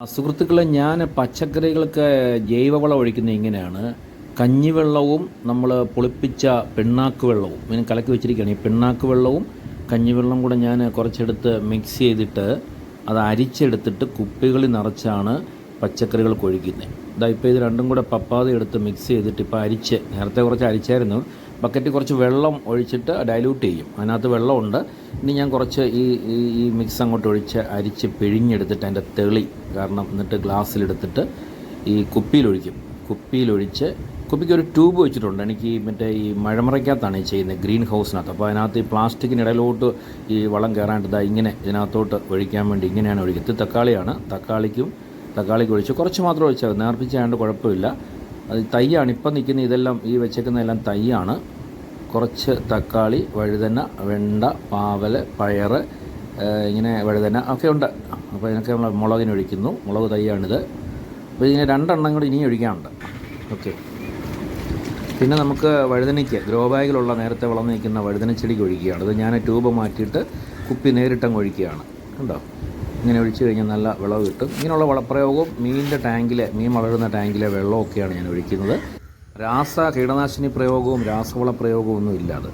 സുഹൃത്തുക്കളെ ഞാൻ പച്ചക്കറികൾക്ക് ജൈവവളം ഒഴിക്കുന്നത് ഇങ്ങനെയാണ്. കഞ്ഞിവെള്ളവും നമ്മൾ പൊളിപ്പിച്ച പിണ്ണാക്ക് വെള്ളവും ഇങ്ങനെ കലക്കി വെച്ചിരിക്കുകയാണ്. ഈ പിണ്ണാക്ക് വെള്ളവും കഞ്ഞിവെള്ളം കൂടെ ഞാൻ കുറച്ചെടുത്ത് മിക്സ് ചെയ്തിട്ട് അത് അരിച്ചെടുത്തിട്ട് കുപ്പികളിൽ നിറച്ചാണ് പച്ചക്കറികൾക്ക് ഒഴിക്കുന്നത് ഇതാ ഇപ്പോൾ ഇത് രണ്ടും കൂടെ പപ്പാത എടുത്ത് മിക്സ് ചെയ്തിട്ട് ഇപ്പോൾ അരിച്ച് നേരത്തെ കുറച്ച് അരിച്ചായിരുന്നു. ബക്കറ്റിൽ കുറച്ച് വെള്ളം ഒഴിച്ചിട്ട് ഡൈല്യൂട്ട് ചെയ്യും. അതിനകത്ത് വെള്ളമുണ്ട്. ഇനി ഞാൻ കുറച്ച് ഈ ഈ മിക്സ് അങ്ങോട്ട് ഒഴിച്ച് അരിച്ച് പിഴിഞ്ഞെടുത്തിട്ട് അതിന്റെ തെളി കാരണം എന്നിട്ട് ഗ്ലാസ്സിലെടുത്തിട്ട് ഈ കുപ്പിയിലൊഴിക്കും. കുപ്പിയിലൊഴിച്ച് കുപ്പിക്ക് ഒരു ട്യൂബ് വെച്ചിട്ടുണ്ട്. എനിക്ക് മറ്റേ ഈ മഴമറയ്ക്കകത്താണ് ഈ ചെയ്യുന്നത് ഗ്രീൻ ഹൗസിനകത്ത്. അപ്പോൾ അതിനകത്ത് ഈ പ്ലാസ്റ്റിക്കിനിടയിലോട്ട് ഈ വളം കയറാണ്ട് ഇങ്ങനെ ഇതിനകത്തോട്ട് ഒഴിക്കാൻ വേണ്ടി ഇങ്ങനെയാണ് ഒഴിക്കുന്നത്. തക്കാളിയാണ്. തക്കാളിക്കും തക്കാളിക്ക് ഒഴിച്ച് കുറച്ച് മാത്രം ഒഴിച്ചാൽ മതി. നേർപ്പിച്ചായതുകൊണ്ട് കുഴപ്പമില്ല. അത് തൈയാണ്. ഇപ്പം നിൽക്കുന്ന ഇതെല്ലാം ഈ വെച്ചേക്കുന്നതെല്ലാം തൈയാണ്. കുറച്ച് തക്കാളി വഴുതന വെണ്ട പാവൽ പയർ ഇങ്ങനെ വഴുതന ഒക്കെ ഉണ്ട്. അപ്പോൾ ഇതിനൊക്കെ നമ്മൾ മുളകിന് ഒഴിക്കുന്നു. മുളക് തൈയാണിത്. അപ്പോൾ ഇതിന് രണ്ടെണ്ണം കൂടി ഇനിയും ഒഴിക്കാനുണ്ട്. ഓക്കെ. പിന്നെ നമുക്ക് വഴുതനയ്ക്ക് ഗ്രോ ബാഗിലുള്ള നേരത്തെ വളർന്നു നിൽക്കുന്ന വഴുതന ചെടിക്ക് ഒഴിക്കുകയാണ്. ഇത് ഞാൻ ട്യൂബ് മാറ്റിയിട്ട് കുപ്പി നേരിട്ടങ്ങ് ഒഴിക്കുകയാണ്. കണ്ടോ ഇങ്ങനെ ഒഴിച്ച് കഴിഞ്ഞാൽ നല്ല വിളവ് കിട്ടും. ഇങ്ങനെയുള്ള വളപ്രയോഗവും മീനിന്റെ ടാങ്കിലെ മീൻ വളരുന്ന ടാങ്കിലെ വെള്ളമൊക്കെയാണ് ഞാൻ ഒഴിക്കുന്നത്. രാസ കീടനാശിനി പ്രയോഗവും രാസവള പ്രയോഗവും ഒന്നും ഇല്ല അത്.